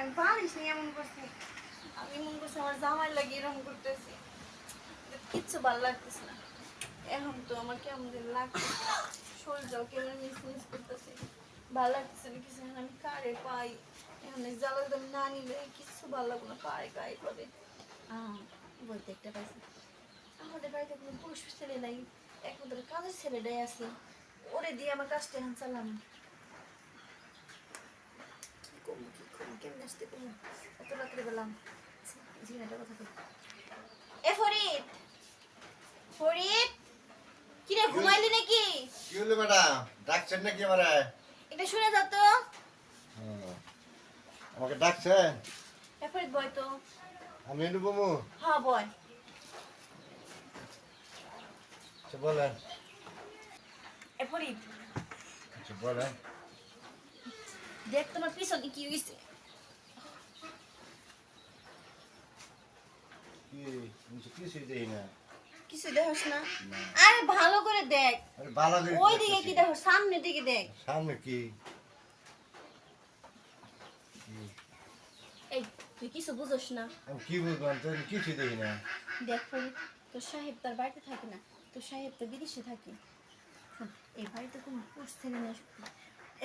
আমি পারিস নি এমন করছি আমি মন করছি আমার জামাই লাগে এরকম করতেছি কিচ্ছু ভালো লাগতেছে না এখন তো আমার কেমন যেন লাগতেছে শরীরটাও কেমন মিস মিস করতেছে ভালো লাগতেছে না কিছু আমি কারে পাই এখন জ্বালা একদম না নিলে কিচ্ছু ভালো লাগবে না পায়ে গায়ে আহ, বলতে একটা পাইছি আমাদের বাড়িতে কোনো পুরুষ ছেলে নাই একমাত্র কাজের ছেলেটাই আছে ওরে দিয়ে আমার কাজটা এখন চালাম কি করব কি করব কেমন আসতে এত রাত্রে বেলাম ঝিনাটা কথা এ ফরিদ! ফরিদ! কি রে ঘুমাইলি নাকি? কি হলো ম্যাডাম ডাকছেন নাকি আমারে? এটা শুনে যাও তো। আমাকে ডাকছেন? এ ফরিদ বয় তো। আমি এনে বমু। হ্যাঁ বয়। আচ্ছা বলেন। এ ফরিদ। আচ্ছা বলেন। দেখ তোমার পিছনে কি হয়েছে কি কিছুই দেই না কিছু দেখোস না। না। আরে ভালো করে দেখ। আরে বালা করে ওই দিকে কি দেখো সামনের দিকে দেখ। সামনে কি? কি? এই তুই কিছু বুঝোস না। আমি কি বুঝলাম তো কিছুই দেই না? দেখ তোর সাহেব তার বাড়িতে থাকে না। তোর সাহেব তো বিদেশে থাকে। এই বাড়িতে কোনো নেই।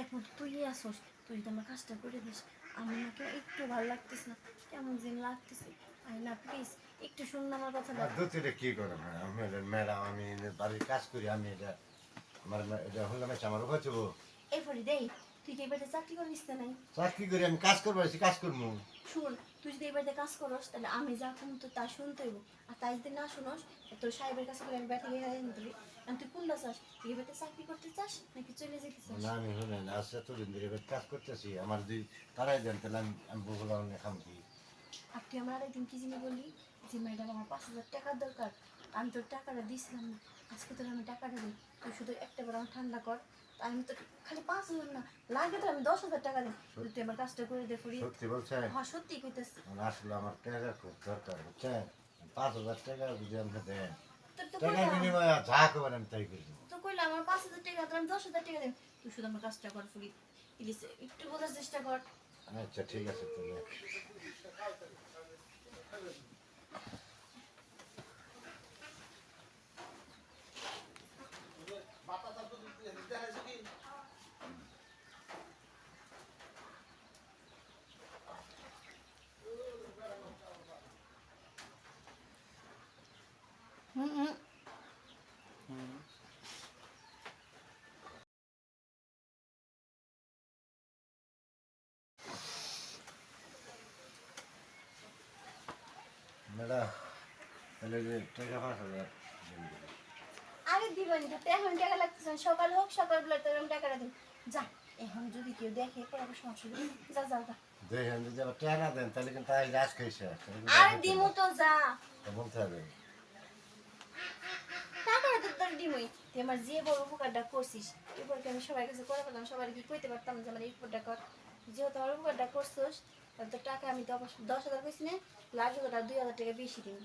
এখন তুই আসোস তুই তো আমার কাজটা করে দিস আমার নাকি একটু ভালো লাগতেছে না। কেমন যেন লাগতেছে। আই না প্লিজ একটু শুন না আমার কথা দুধ কি করে আমি ম্যাডাম আমি বাড়ির কাজ করি আমি এটা আমার এটা হলাম আমার উপর চবো এই ফরিদ এই তুই কি বাড়িতে চাকরি করিস না নাই? চাকরি করি আমি কাজ করব আছি কাজ করব। শুন তুই যদি বাড়িতে কাজ করস তাহলে আমি যা তো তা শুনতে হইব। আর তাই যদি না শুনস তোর সাহেবের কাছে করে আমি গিয়ে হারিয়ে তুই কোনটা চাস তুই বাড়িতে চাকরি করতে চাস নাকি চলে যেতে চাস? না আমি শুনেন আজ এতদিন ধরে এবার কাজ করতেছি আমার যদি তারাই দেন তাহলে আমি আমি বললাম খাম কি আর তুই আমার আরেকদিন কি জিনিস বললি যে ম্যাডাম আমার পাঁচ হাজার টাকার দরকার আমি তোর টাকাটা দিয়েছিলাম না আজকে তোর আমি টাকাটা দিই তুই শুধু একটা বার আমার ঠান্ডা কর আমি তো খালি পাঁচ হাজার না লাগে তো আমি দশ হাজার টাকা দিই তুই আমার কাজটা করে দে ফুরিয়ে। সত্যি বলছেন? হ্যাঁ সত্যি কইতেছি। আসলে আমার টাকা খুব দরকার বুঝছেন? পাঁচ হাজার টাকা যদি আমাকে দেন টাকার বিনিময়ে যা করবেন আমি তাই করি। তো কইলাম আমার পাঁচ হাজার টাকা তো আমি দশ হাজার টাকা দিই তুই শুধু আমার কাজটা কর প্লিজ একটু বোঝার চেষ্টা কর। আচ্ছা ঠিক আছে তাহলে ম্যাডাম তাহলে টাকা পাঁচ হাজার আরে দিবেন তো এখন টাকা লাগতেছে। সকাল হোক আমি টাকাটা দিন যা এখন যদি কেউ দেখে পরে আবার সমস্যা হবে। যা যা যা। দেখেন যদি আবার টাকা দেন তাহলে কিন্তু আজ রাজ খাইছে। আরে দিমু তো যা। বলতে হবে টাকাটা তো তোর দিমুই তুই আমার যে বড় উপকারটা করছিস উপরকে আমি সবার কাছে করে পেলাম সবাই কি কইতে পারতাম যে আমার এই উপকারটা কর। যেহেতু আমার উপকারটা করছিস, তাহলে তোর টাকা আমি তো দশ হাজার কইছি না লাগবে দুই হাজার টাকা বেশি দিন